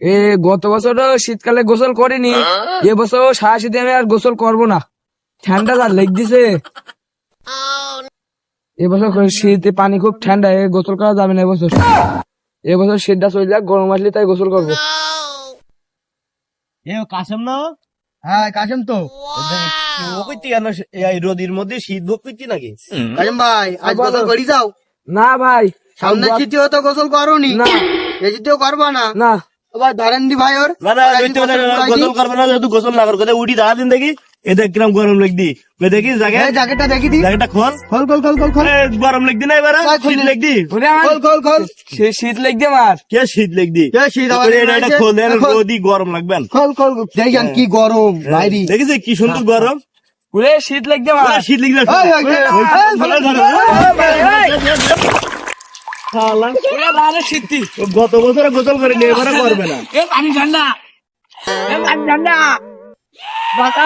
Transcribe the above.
এ গত বছর শীতকালে গোসল করিনি। এ বছর সারা শীতে আমি আর গোসল করব না। ঠান্ডা যা লেগ দিছে। এবছর শীতে পানি খুব ঠান্ডা এ গোসল করা যাবে না এবছর এবছর শীতটা চলে যাক গরম আসলে তাই গোসল করব। এ কাশেম না হ্যাঁ কাশেম তো। ও কইতে কেন এই রোদির মধ্যে শীত ভোগ করছি নাকি কাশেম ভাই আজ গোসল করি যাও। না ভাই সামনে শীতেও তো গোসল করোনি। না। এ শীতেও করবা না? না। ও ধরেন দি ভাই ওর না না কইতে না, না, না, গোসল করবে না যেহেতু গোসল না করবে উঠি দাঁড়া দিন দেখি এটা কিরম গরম লাগদি দেখি জায়গা দেখি দি জায়গাটা খোল খোল খোল খোল খোল খোল গরম লাগদি না এবার শীত নে। লাগদি খোল খোল খোল শীত লেগ দিয়ে কে শীত লাগদি কে শীত আবার এটা এটা এসে? খোল এর রোদি গরম লাগবে না। খোল খোল দেখেন কি গরম বাইরি দেখিস কি সুন্দর গরম শীত লেগ দিয়ে শীত লাগবে গত বছর গোসল করে নিয়ে এবারে করবে না। এ পানি ঠান্ডা এ পানি ঠান্ডা বাঁচা